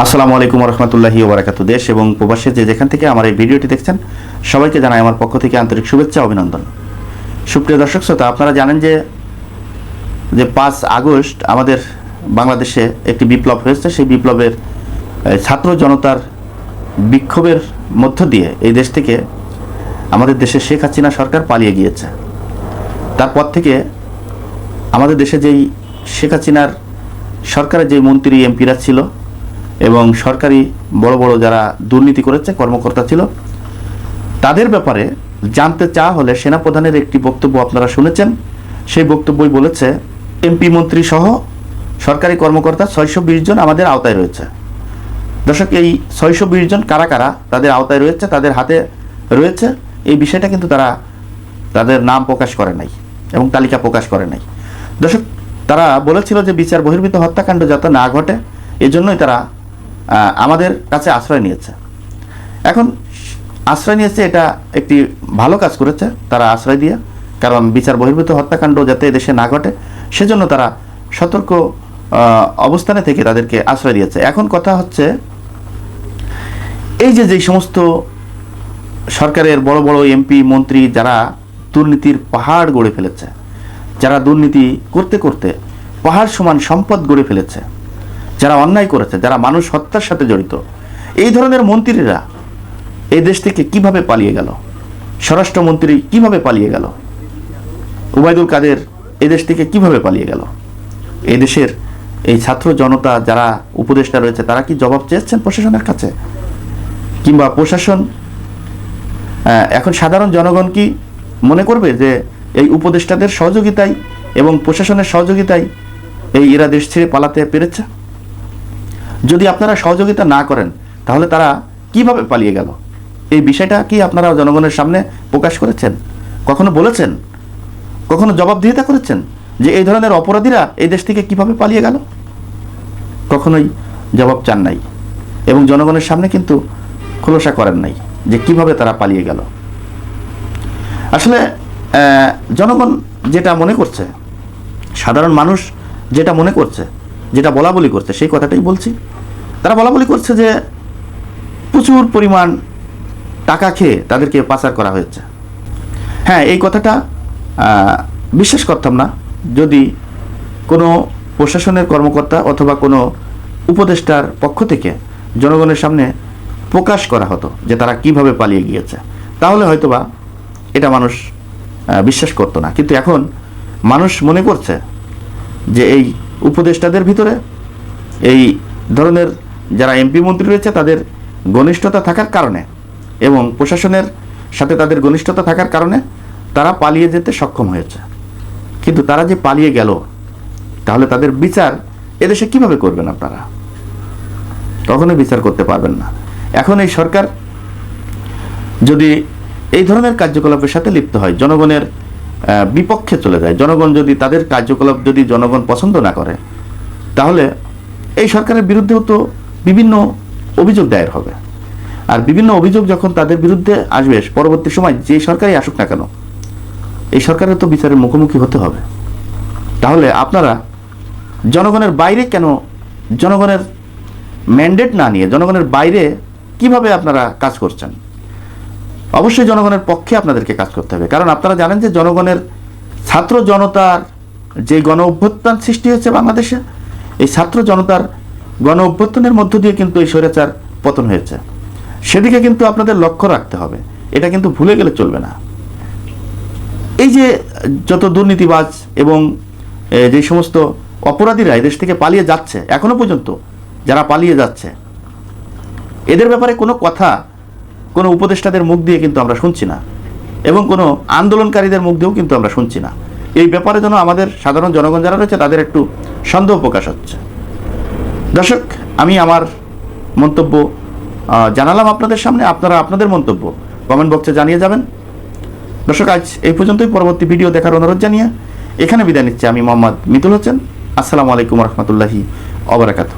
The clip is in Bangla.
আসসালামু আলাইকুম রহমতুল্লাহি ওবরাকাতু দেশ এবং প্রবাসে যে যেখান থেকে আমার এই ভিডিওটি দেখছেন, সবাইকে জানাই আমার পক্ষ থেকে আন্তরিক শুভেচ্ছা অভিনন্দন। সুপ্রিয় দর্শক শ্রোতা, আপনারা জানেন যে যে পাঁচ আগস্ট আমাদের বাংলাদেশে একটি বিপ্লব হয়েছে। সেই বিপ্লবের ছাত্র জনতার বিক্ষোভের মধ্য দিয়ে এই দেশ থেকে আমাদের দেশে শেখ হাসিনা সরকার পালিয়ে গিয়েছে। তারপর থেকে আমাদের দেশে যেই শেখ হাসিনার সরকারের যে মন্ত্রী, এমপিরা ছিল এবং সরকারি বড় বড় যারা দুর্নীতি করেছে, কর্মকর্তা ছিল, তাদের ব্যাপারে জানতে চাওয়া হলে সেনাপ্রধানের একটি বক্তব্য আপনারা শুনেছেন। সেই বক্তব্যই বলেছে, এমপি মন্ত্রী সহ সরকারি কর্মকর্তা ছয়শো বিশ জন আমাদের আওতায় রয়েছে। দর্শক, এই ছয়শো বিশ জন কারা কারা তাদের আওতায় রয়েছে, তাদের হাতে রয়েছে, এই বিষয়টা কিন্তু তারা তাদের নাম প্রকাশ করে নাই এবং তালিকা প্রকাশ করে নাই। দর্শক, তারা বলেছিল যে বিচার বহির্ভূত হত্যাকাণ্ড যাতে না ঘটে, এজন্যই তারা আমাদের কাছে আশ্রয় নিয়েছে। এখন আশ্রয় নিয়েছে এটা একটি ভালো কাজ করেছে, তারা আশ্রয় দিয়ে, কারণ বিচার বহির্ভূত হত্যাকাণ্ড যাতে দেশে না ঘটে, সেজন্য তারা সতর্ক অবস্থানে থেকে তাদেরকে আশ্রয় দিয়েছে। এখন কথা হচ্ছে, এই যে যেই সমস্ত সরকারের বড় বড় এমপি, মন্ত্রী যারা দুর্নীতির পাহাড় গড়ে ফেলেছে, যারা দুর্নীতি করতে করতে পাহাড় সমান সম্পদ গড়ে ফেলেছে যারা অন্যায় করেছে, যারা মানুষ হত্যার সাথে জড়িত, এই ধরনের মন্ত্রীরা এই দেশ থেকে কীভাবে পালিয়ে গেল? স্বরাষ্ট্রমন্ত্রী কীভাবে পালিয়ে গেল? উবায়দুল কাদের এই দেশ থেকে কীভাবে পালিয়ে গেল? এই দেশের এই ছাত্র জনতা, যারা উপদেষ্টা রয়েছে, তারা কি জবাব চেয়েছেন প্রশাসনের কাছে? কিংবা প্রশাসন এখন সাধারণ জনগণ কি মনে করবে যে এই উপদেষ্টাদের সহযোগিতায় এবং প্রশাসনের সহযোগিতায় এই এরা দেশ ছেড়ে পালাতে পেরেছে? যদি আপনারা সহযোগিতা না করেন, তাহলে তারা কীভাবে পালিয়ে গেল? এই বিষয়টা কি আপনারা জনগণের সামনে প্রকাশ করেছেন? কখনো বলেছেন? কখনো জবাবদিহিতা করেছেন যে এই ধরনের অপরাধীরা এই দেশ থেকে কীভাবে পালিয়ে গেল? কখনোই জবাব চান নাই এবং জনগণের সামনে কিন্তু খোলসা করেন নাই যে কীভাবে তারা পালিয়ে গেল। আসলে জনগণ যেটা মনে করছে, সাধারণ মানুষ যেটা মনে করছে, যেটা বলা বলি করছে, সেই কথাটাই বলছি। তারা বলা বলি করছে যে প্রচুর পরিমাণ টাকা খেয়ে তাদেরকে পাচার করা হয়েছে। হ্যাঁ এই কথাটা বিশ্বাস করতাম না। যদি কোনো প্রশাসনের কর্মকর্তা অথবা কোনো উপদেষ্টার পক্ষ থেকে জনগণের সামনে প্রকাশ করা হতো যে তারা কীভাবে পালিয়ে গিয়েছে, তাহলে হয়তোবা এটা মানুষ বিশ্বাস করতো না। কিন্তু এখন মানুষ মনে করছে যে এই উপদেষ্টাদের ভিতরে এই ধরনের যারা এমপি মন্ত্রী রয়েছে, তাদের ঘনিষ্ঠতা থাকার কারণে এবং প্রশাসনের সাথে তাদের ঘনিষ্ঠতা থাকার কারণে তারা পালিয়ে যেতে সক্ষম হয়েছে। কিন্তু তারা যে পালিয়ে গেল, তাহলে তাদের বিচার এদেশে কীভাবে করবেন আপনারা? কখনোই বিচার করতে পারবেন না। এখন এই সরকার যদি এই ধরনের কার্যকলাপের সাথে লিপ্ত হয়, জনগণের বিপক্ষে চলে যায়, জনগণ যদি তাদের কার্যকলাপ যদি জনগণ পছন্দ না করে, তাহলে এই সরকারের বিরুদ্ধেও তো বিভিন্ন অভিযোগ দায়ের হবে। আর বিভিন্ন অভিযোগ যখন তাদের বিরুদ্ধে আসবে, পরবর্তী সময় যে সরকারই আসুক না কেন, এই সরকারের তো বিচারের মুখোমুখি হতে হবে। তাহলে আপনারা জনগণের বাইরে কেন জনগণের ম্যান্ডেট না নিয়ে, জনগণের বাইরে কীভাবে আপনারা কাজ করছেন? অবশ্যই জনগণের পক্ষে আপনাদেরকে কাজ করতে হবে। কারণ আপনারা জানেন যে জনগণের ছাত্র জনতার যে গণ অভ্যুত্থান সৃষ্টি হয়েছে বাংলাদেশে, এই ছাত্র জনতার গণ অভ্যুত্থানের মধ্য দিয়ে কিন্তু এই স্বৈরাচার পতন হয়েছে। সেদিকে কিন্তু আপনাদের লক্ষ্য রাখতে হবে। এটা কিন্তু ভুলে গেলে চলবে না। এই যে যত দুর্নীতিবাজ এবং যে সমস্ত অপরাধীরা এদেশ থেকে পালিয়ে যাচ্ছে, এখনও পর্যন্ত যারা পালিয়ে যাচ্ছে, এদের ব্যাপারে কোনো কথা কোনো উপদেষ্টাদের মুখ দিয়ে কিন্তু আমরা শুনছি না এবং কোনো আন্দোলনকারীদের মুখ দিয়েও কিন্তু আমরা শুনছি না। এই ব্যাপারে যেন আমাদের সাধারণ জনগণ যারা রয়েছে তাদের একটু সন্দেহ প্রকাশ হচ্ছে। দর্শক, আমি আমার মন্তব্য জানালাম আপনাদের সামনে, আপনারা আপনাদের মন্তব্য কমেন্ট বক্সে জানিয়ে যাবেন। দর্শক, আজ এই পর্যন্তই, পরবর্তী ভিডিও দেখার অনুরোধ জানিয়ে এখানে বিদায় নিচ্ছি। আমি মোহাম্মদ মিতুল হোসেন, আসসালামু আলাইকুম রহমতুল্লাহি অবরাকাতু